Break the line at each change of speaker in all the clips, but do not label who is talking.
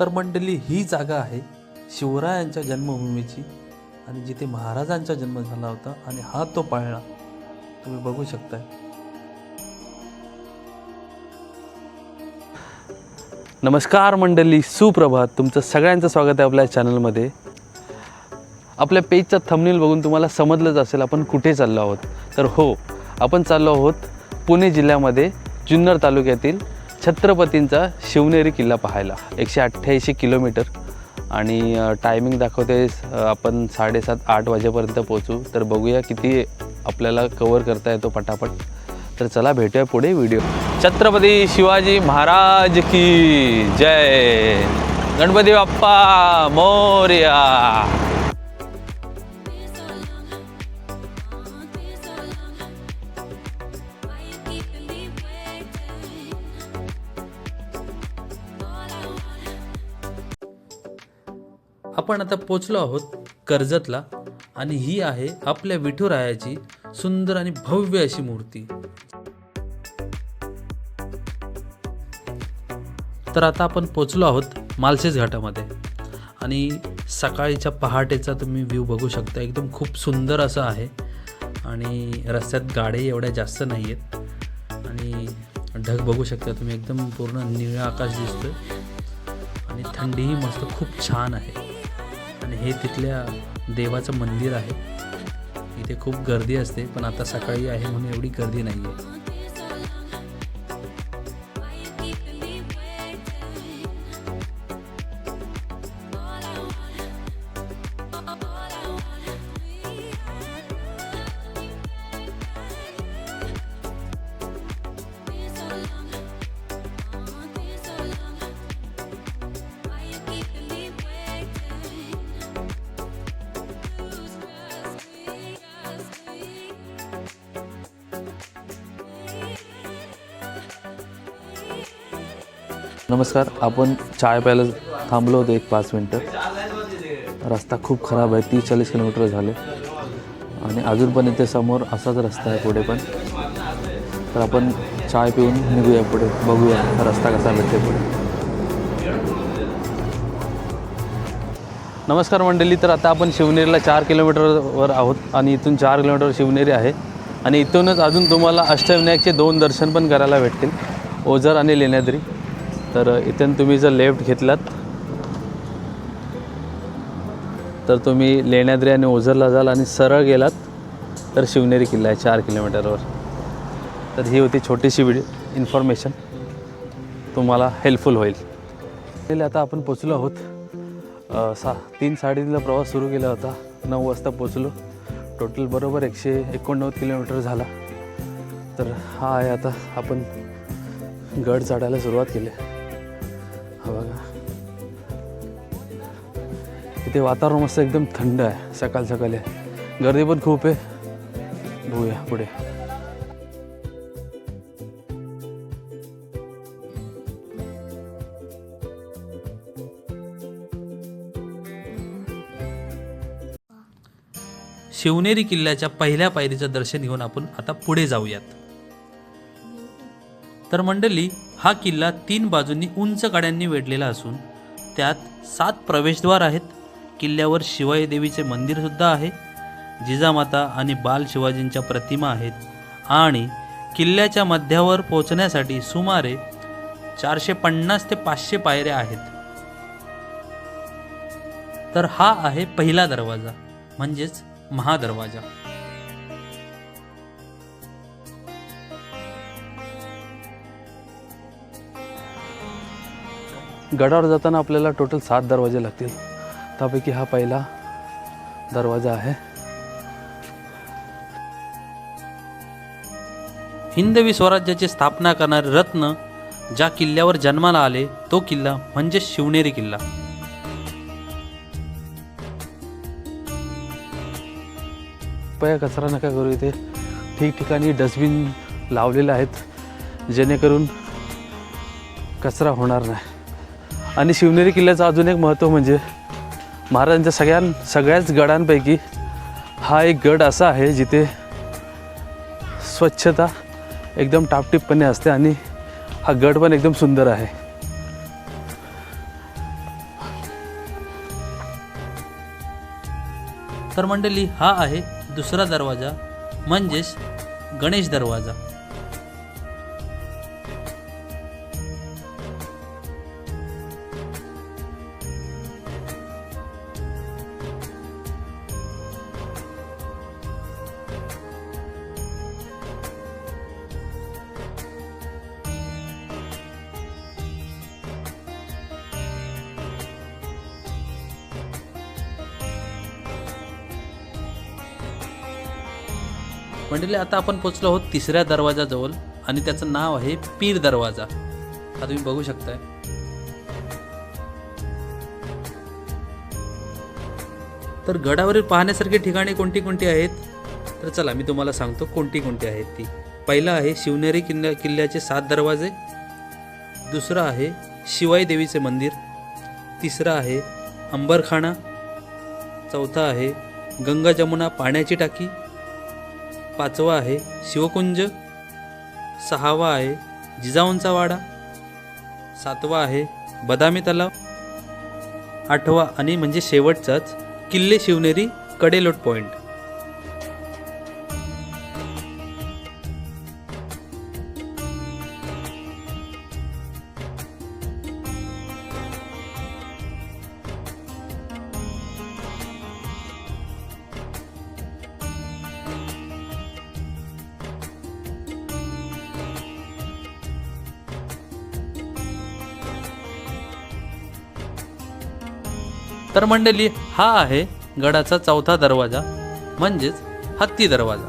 तर मंडळी ही जागा आहे शिवरायांच्या जन्मभूमीची आणि जिथे महाराजांचा जन्म झाला होता आणि हा तो पाळणा तुम्ही बघू शकताय. नमस्कार मंडळी सुप्रभात. तुमचं सगळ्यांचं स्वागत आहे आपल्या चॅनलमध्ये. आपल्या पेजचा थंबनेल बघून तुम्हाला समजलंच असेल आपण कुठे चाललो आहोत. तर हो आपण चाललो आहोत पुणे जिल्ह्यामध्ये जुन्नर तालुक्यातील छत्रपतींचा शिवनेरी किल्ला पाहायला. एकशे अठ्ठ्याऐंशी किलोमीटर. आणि टायमिंग दाखवते आपण साडेसात आठ वाजेपर्यंत पोहोचू. तर बघूया किती आपल्याला कवर करता येतो पटापट. तर चला भेटूया पुढे व्हिडिओ छत्रपती शिवाजी महाराज की जय. गणपती बाप्पा मोर्या. आपण आता पोचलो आहोत कर्जतला आणि ही आहे आपल्या विठुरायाची सुंदर आणि भव्य अशी मूर्ती. तर आता आपण पोचलो आहोत मालशेज घाटामध्ये. आणि सकाळीच्या पहाटेचा तुम्ही व्ह्यू बघू शकता. एकदम खूप सुंदर असं आहे. आणि रस्त्यात गाड्याही एवढ्या जास्त नाही आहेत आणि ढग बघू शकता तुम्ही. एकदम पूर्ण निळं आकाश दिसतोय. आणि थंडीही मस्त खूप छान आहे. आणि हे तिथल्या देवाचं मंदिर आहे. इथे खूप गर्दी असते पण आता सकाळी आहे म्हणून एवढी गर्दी नाही आहे नमस्कार आपण चाय प्यायला थांबलो होतो एक पाच मिनटं. रस्ता खूप खराब आहे तीस चाळीस किलोमीटर झाले. आणि अजून पण इथे समोर असाच रस्ता आहे पुढे पण. तर आपण चाय पिऊन निघूया पुढे बघूया रस्ता कसा भेटते पुढे. नमस्कार मंडळी तर आता आपण शिवनेरीला चार किलोमीटरवर आहोत आणि इथून चार किलोमीटर शिवनेरी आहे. आणि इथूनच अजून तुम्हाला अष्टविनायकचे दोन दर्शन पण करायला भेटतील. ओझर आणि लेण्याद्री. तर इथून तुम्ही जर लेफ्ट घेतलात तर तुम्ही लेण्याद्री आणि ओझरला जाल आणि सरळ गेलात तर शिवनेरी किल्ला आहे चार किलोमीटरवर. तर ही होती छोटीशी व्हिडिओ इन्फॉर्मेशन. तुम्हाला हेल्पफुल होईल. आता आपण पोचलो आहोत. सा तीन साडेतीनला प्रवास सुरू केला होता. नऊ वाजता पोचलो. टोटल बरोबर एकशे एकोणनव्वद किलोमीटर झाला. तर हा आहे आता आपण गड चढायला सुरुवात केली. इथे वातावरण मस्त एकदम थंड आहे. सकाळ सकाळी. गर्दी पण खूप आहे. बघूया पुढे. शिवनेरी किल्ल्याच्या पहिल्या पायरीचं दर्शन घेऊन आपण आता पुढे जाऊयात. तर मंडळी हा किल्ला तीन बाजूंनी उंच काड्यांनी वेढलेला असून त्यात सात प्रवेशद्वार आहेत. किल्ल्यावर शिवाई देवीचे मंदिर सुद्धा आहे. जिजामाता आणि बाल शिवाजींच्या प्रतिमा आहेत. आणि किल्ल्याच्या मध्यावर पोहोचण्यासाठी सुमारे चारशे पन्नास ते पाचशे पायऱ्या आहेत. तर हा आहे पहिला दरवाजा म्हणजेच महादरवाजा. गडावर जाताना आपल्याला टोटल सात दरवाजे लागतील. त्यापैकी हा पहिला दरवाजा आहे. हिंदवी स्वराज्याची स्थापना करणारे रत्न ज्या किल्ल्यावर जन्माला आले तो किल्ला म्हणजे शिवनेरी किल्ला. कृपया कचरा नका करू इथे. ठिकठिकाणी डस्टबिन लावलेले आहेत जेणेकरून कचरा होणार नाही. आणि शिवनेरी किल्ल्याचं अजून एक महत्त्व म्हणजे महाराजांच्या सगळ्यां सगळ्याच गडांपैकी हा एक गड असा आहे जिथे स्वच्छता एकदम टापटिपपणे असते आणि हा गड पण एकदम सुंदर आहे. तर मंडळी हा आहे दुसरा दरवाजा म्हणजेच गणेश दरवाजा. मंडळी आता आपण पोचलो आहोत तिसऱ्या दरवाजाजवळ आणि त्याचं नाव आहे पीर दरवाजा. हा तुम्ही बघू शकताय. तर गडावरील पाहण्यासारखी ठिकाणे कोणती कोणती आहेत? तर चला मी तुम्हाला सांगतो कोणती कोणती आहेत ती. पहिलं आहे शिवनेरी किल्ल्या किल्ल्याचे सात दरवाजे. दुसरं आहे शिवाई देवीचे मंदिर. तिसरं आहे अंबरखाना. चौथा आहे गंगा जमुना पाण्याची टाकी. पाचवा आहे शिवकुंज. सहावा आहे जिजाऊंचा वाडा. सातवा आहे बदामी तलाव. आठवा आणि म्हणजे शेवटचाच किल्ले शिवनेरी कडेलोट पॉईंट तर मंडळी हा आहे गडाचा चौथा दरवाजा म्हणजेच हत्ती दरवाजा.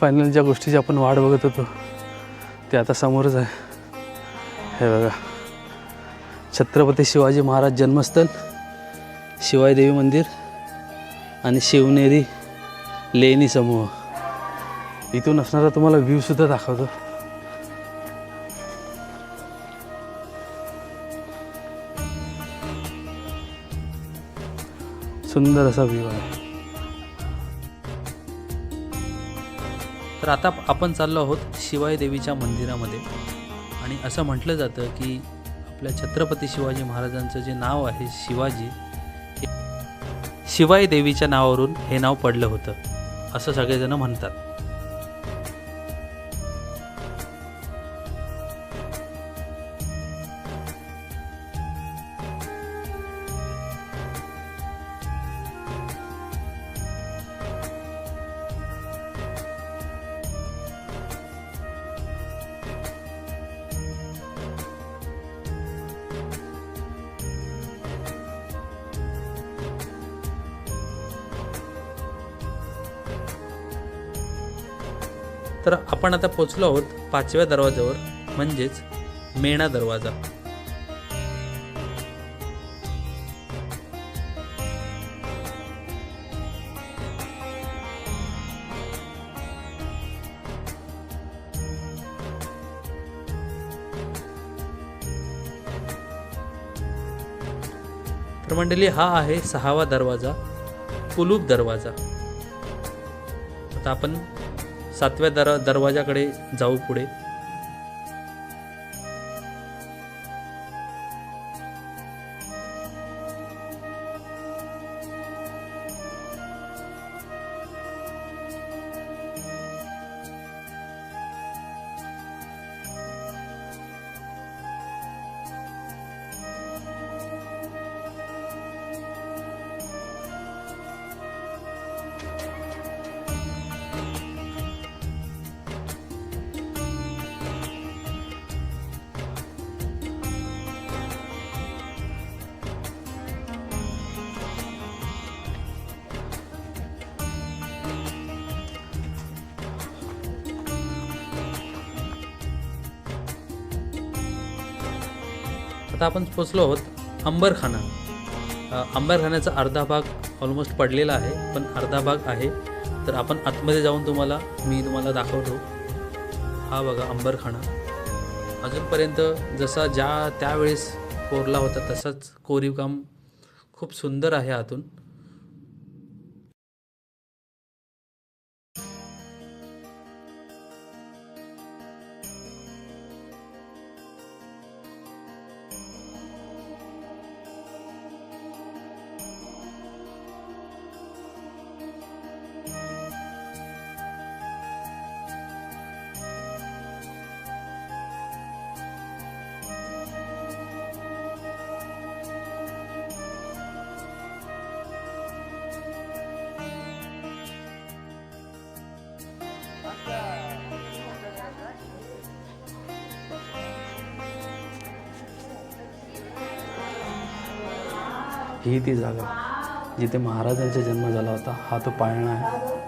फायनल ज्या गोष्टीची आपण वाट बघत होतो ते आता समोरच आहे. हे बघा. छत्रपती शिवाजी महाराज जन्मस्थळ शिवाई देवी मंदिर आणि शिवनेरी लेणी समूह. इथून असणारा तुम्हाला व्ह्यूसुद्धा दाखवतो. सुंदर असा व्ह्यू आहे.
तर आता आपण चाललो आहोत शिवाई देवीच्या मंदिरामध्ये. आणि असं म्हटलं जातं की आपल्या छत्रपती शिवाजी महाराजांचं जे नाव आहे शिवाजी शिवाई देवीच्या नावावरून हे नाव पडलं होतं. असं सगळेजण म्हणतात. तर आपण आता पोचलो आहोत पाचव्या दरवाजावर म्हणजेच मेणा दरवाजा. तर मंडळी हा आहे सहावा दरवाजा कुलूप दरवाजा. आता आपण सातव्या दर दरवाजाकडे जाऊ पुढे. आता आपण पोचलो आहोत
अंबरखाना. अंबरखान्याचा अर्धा भाग ऑलमोस्ट पडलेला आहे पण अर्धा भाग आहे. तर आपण आतमध्ये जाऊन तुम्हाला मी तुम्हाला दाखवतो. हा बघा अंबरखाना. अजूनपर्यंत जसा ज्या त्यावेळेस कोरला होता तसाच कोरीव काम खूप सुंदर आहे आतून.
ही ती जागा जिथे महाराजांचा जन्म झाला होता हा तो पाळणा आहे.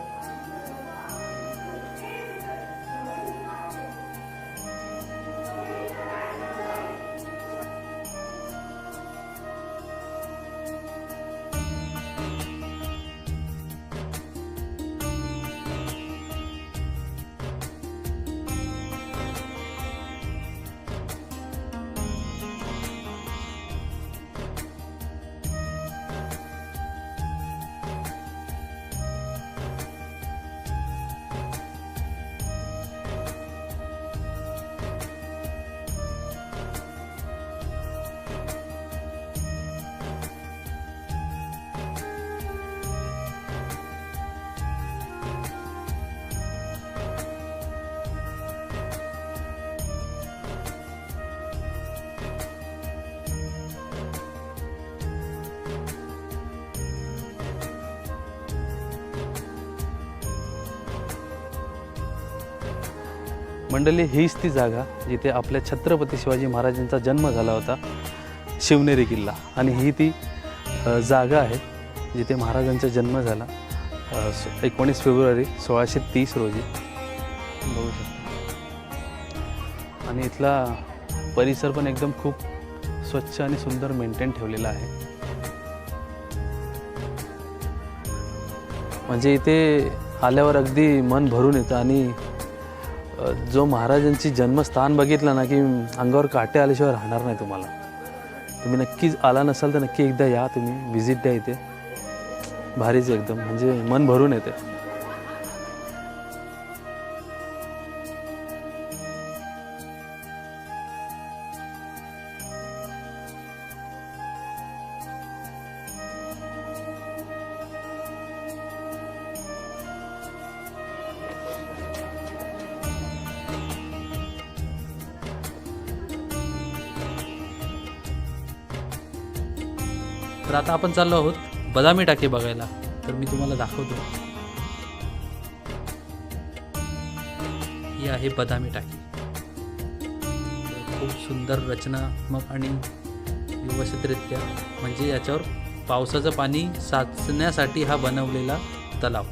मंडळी हीच ती जागा जिथे आपल्या छत्रपती शिवाजी महाराजांचा जन्म झाला होता शिवनेरी किल्ला. आणि ही ती जागा आहे जिथे महाराजांचा जन्म झाला एकोणीस फेब्रुवारी सोळाशे तीस रोजी. बघू शकतो. आणि इथला परिसर पण एकदम खूप स्वच्छ आणि सुंदर मेंटेन ठेवलेला आहे. म्हणजे इथे आल्यावर अगदी मन भरून येतं आणि जो महाराजांची जन्मस्थान बघितलं ना की अंगावर काटे आल्याशिवाय राहणार नाही तुम्हाला. तुम्ही नक्कीच आला नसाल तर नक्की एकदा या तुम्ही व्हिजिट द्या इथे. भारीच एकदम. म्हणजे मन भरून येते.
तर आता आपण चाललो आहोत बदामी टाके बघायला. तर मी तुम्हाला दाखवतो. ही आहे बदामी टाकी. खूप सुंदर रचनात्मक आणि व्यवस्थितरित्या म्हणजे याच्यावर पावसाचं पाणी साचण्यासाठी हा बनवलेला तलाव.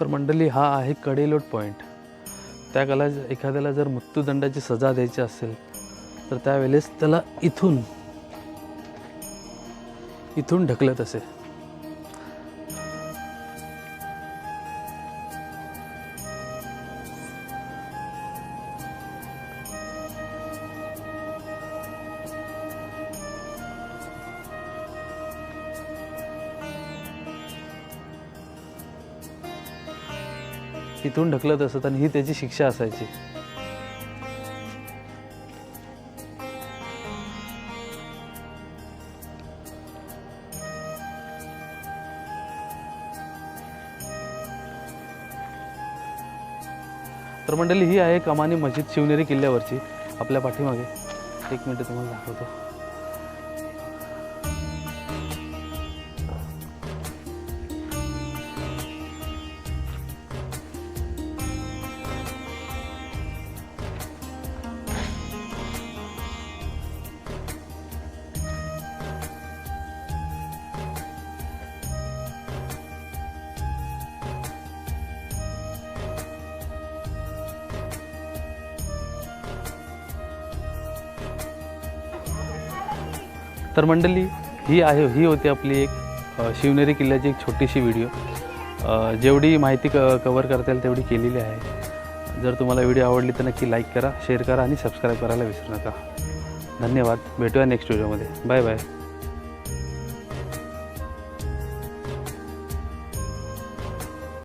तर मंडळी हा आहे कडेलोट पॉईंट त्या कला एखाद्याला जर मृत्यूदंडाची सजा द्यायची असेल तर त्यावेळेस त्याला इथून इथून ढकलत असे. तिथून ढकलत असत आणि ही त्याची शिक्षा असायची. तर मंडळी ही आहे कमानी मस्जिद शिवनेरी किल्ल्यावरची. आपल्या पाठीमागे एक मिनिट तुम्हाला दाखवतो. तर मंडळी ही आहे ही होती आपली एक शिवनेरी किल्ल्याची एक छोटीशी व्हिडिओ. जेवढी माहिती क कवर करता येईल तेवढी केलेली आहे. जर तुम्हाला व्हिडिओ आवडली तर नक्की लाईक करा शेअर करा आणि सबस्क्राईब करायला विसरू नका. धन्यवाद. भेटूया नेक्स्ट व्हिडिओमध्ये बाय बाय